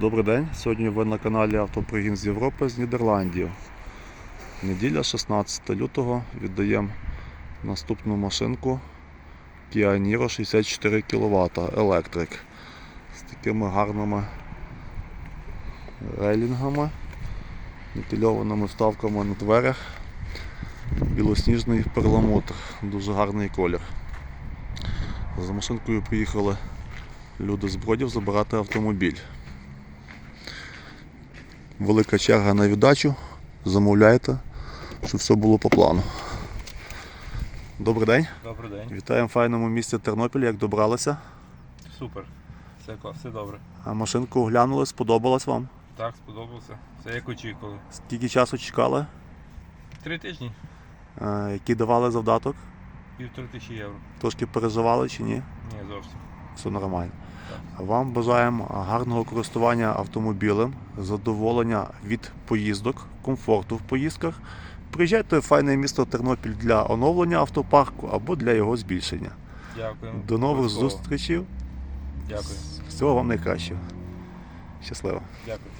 Добрий день. Сьогодні ви на каналі Автопригін з Європи з Нідерландів. Неділя 16 лютого віддаємо наступну машинку Pianiro 64 кВт електрик з такими гарними рейлінгами, нітильованими вставками на дверях. Білосніжний перламутр, дуже гарний колір. За машинкою приїхали люди з Бродів забирати автомобіль. Велика черга на віддачу. Замовляйте, щоб все було по плану. Добрий день. Добрий день. Вітаємо в файному місті Тернопіль, як добралися. Супер. Все, все добре. А машинку оглянули, сподобалась вам. Так, сподобався. Все як очікували. Скільки часу чекали? Три тижні, Е, Який давали завдаток? півтори тисячі євро. Трошки переживали чи ні? Ні, зовсім. Все нормально. Вам бажаємо гарного користування автомобілем, задоволення від поїздок, комфорту в поїздках. Приїжджайте в файне місто Тернопіль для оновлення автопарку або для його збільшення. Дякуємо. До нових зустрічей. Дякую. Всього вам найкращого. Щасливо. Дякую.